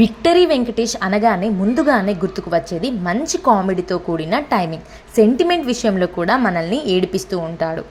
Victory Venkatesh అనగానే ముందుగానే గుర్తుకు వచ్చేది మంచి కామెడీతో కూడిన టైమింగ్. సెంటిమెంట్ విషయంలో కూడా మనల్ని ఏడిపిస్తూ ఉంటాడు.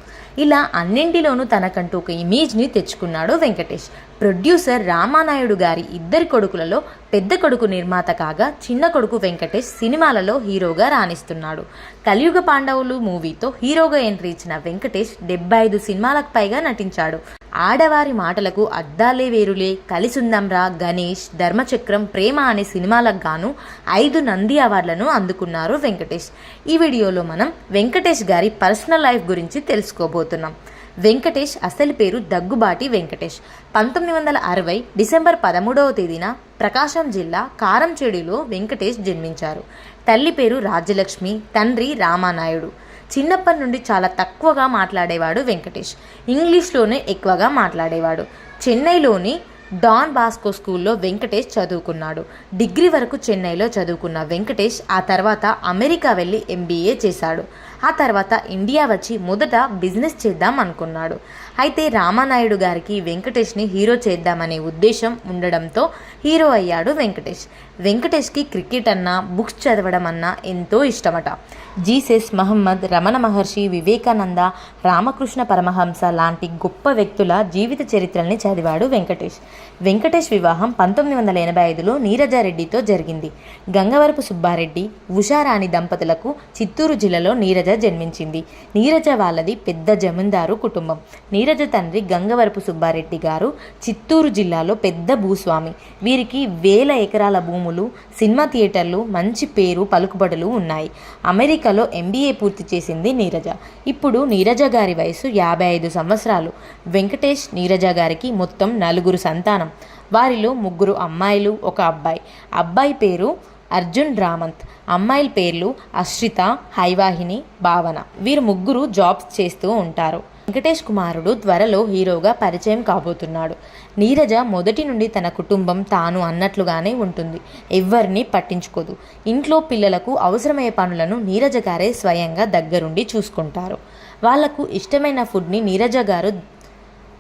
ఇలా అన్నింటిలోనూ తనకంటూ ఒక ఇమేజ్ని తెచ్చుకున్నాడు వెంకటేష్. ప్రొడ్యూసర్ రామానాయుడు గారి ఇద్దరి కొడుకులలో పెద్ద కొడుకు నిర్మాత కాగా చిన్న కొడుకు వెంకటేష్ సినిమాలలో హీరోగా రాణిస్తున్నాడు. కలియుగ పాండవులు మూవీతో హీరోగా ఎంట్రీ ఇచ్చిన వెంకటేష్ డెబ్బై ఐదు సినిమాలకు పైగా నటించాడు. ఆడవారి మాటలకు అద్దాలే వేరులే. కలిసుందంరా గణేష్ ధర్మచక్రం ప్రేమ అనే సినిమాలకు గాను ఐదు నంది అవార్డులను అందుకున్నారు వెంకటేష్. ఈ వీడియోలో మనం వెంకటేష్ గారి పర్సనల్ లైఫ్ గురించి తెలుసుకోబోతున్నాం. వెంకటేష్ అసలు పేరు దగ్గుబాటి వెంకటేష్. పంతొమ్మిది వందల అరవై డిసెంబర్ పదమూడవ తేదీన ప్రకాశం జిల్లా కారంచేడులో వెంకటేష్ జన్మించారు. తల్లి పేరు రాజ్యలక్ష్మి తండ్రి రామానాయుడు. చిన్నప్పటి నుండి చాలా తక్కువగా మాట్లాడేవాడు వెంకటేష్. ఇంగ్లీష్లోనే ఎక్కువగా మాట్లాడేవాడు. చెన్నైలోని డాన్ బాస్కో స్కూల్లో వెంకటేష్ చదువుకున్నాడు. డిగ్రీ వరకు చెన్నైలో చదువుకున్న వెంకటేష్ ఆ తర్వాత అమెరికా వెళ్ళి ఎంబీఏ చేశాడు. ఆ తర్వాత ఇండియా వచ్చి మొదట బిజినెస్ చేద్దాం అనుకున్నాడు. అయితే రామానాయుడు గారికి వెంకటేష్ని హీరో చేద్దామనే ఉద్దేశం ఉండడంతో హీరో అయ్యాడు వెంకటేష్. వెంకటేష్కి క్రికెట్ అన్నా బుక్స్ చదవడం అన్నా ఎంతో ఇష్టమట. జీసస్ మహమ్మద్ రమణ మహర్షి వివేకానంద రామకృష్ణ పరమహంస లాంటి గొప్ప వ్యక్తుల జీవిత చరిత్రల్ని చదివాడు వెంకటేష్. వెంకటేష్ వివాహం పంతొమ్మిది వందల ఎనభై ఐదులో నీరజారెడ్డితో జరిగింది. గంగవరపు సుబ్బారెడ్డి ఉషారాణి దంపతులకు చిత్తూరు జిల్లాలో నీరజ జన్మించింది. నీరజ వాళ్ళది పెద్ద జమీందారు కుటుంబం. నీరజ తండ్రి గంగవరపు సుబ్బారెడ్డి గారు చిత్తూరు జిల్లాలో పెద్ద భూస్వామి. వీరికి వేల ఎకరాల భూములు సినిమా థియేటర్లు మంచి పేరు పలుకుబడులు ఉన్నాయి. అమెరికాలో ఎంబీఏ పూర్తి చేసింది నీరజ. ఇప్పుడు నీరజ గారి వయసు యాభై ఐదు సంవత్సరాలు. వెంకటేష్ నీరజ గారికి మొత్తం నలుగురు సంతానం. వారిలో ముగ్గురు అమ్మాయిలు ఒక అబ్బాయి. అబ్బాయి పేరు అర్జున్ రామంత్. అమ్మాయిల పేర్లు అశ్రిత హైవాహిని భావన. వీరు ముగ్గురు జాబ్స్ చేస్తూ ఉంటారు. వెంకటేష్ కుమారుడు త్వరలో హీరోగా పరిచయం కాబోతున్నాడు. నీరజ మొదటి నుండి తన కుటుంబం తాను అన్నట్లుగానే ఉంటుంది. ఎవ్వరిని పట్టించుకోదు. ఇంట్లో పిల్లలకు అవసరమయ్యే పనులను నీరజ గారే స్వయంగా దగ్గరుండి చూసుకుంటారు. వాళ్ళకు ఇష్టమైన ఫుడ్ని నీరజ గారు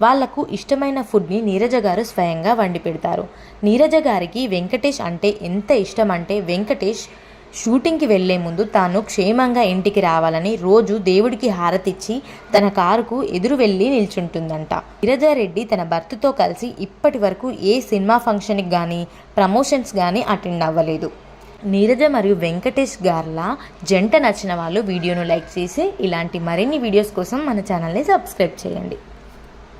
వాళ్ళకు ఇష్టమైన ఫుడ్ని నీరజ గారు స్వయంగా వండి పెడతారు. నీరజ గారికి వెంకటేష్ అంటే ఎంత ఇష్టం అంటే వెంకటేష్ షూటింగ్కి వెళ్ళే ముందు తాను క్షేమంగా ఇంటికి రావాలని రోజు దేవుడికి హారతిచ్చి తన కారుకు ఎదురు వెళ్ళి నిల్చుంటుందంట. నీరజారెడ్డి తన భర్తతో కలిసి ఇప్పటి వరకు ఏ సినిమా ఫంక్షన్కి కానీ ప్రమోషన్స్ కానీ అటెండ్ అవ్వలేదు. నీరజ మరియు వెంకటేష్ గార్ల జంట నచ్చిన వాళ్ళు వీడియోను లైక్ చేసి ఇలాంటి మరిన్ని వీడియోస్ కోసం మన ఛానల్ని సబ్స్క్రైబ్ చేయండి.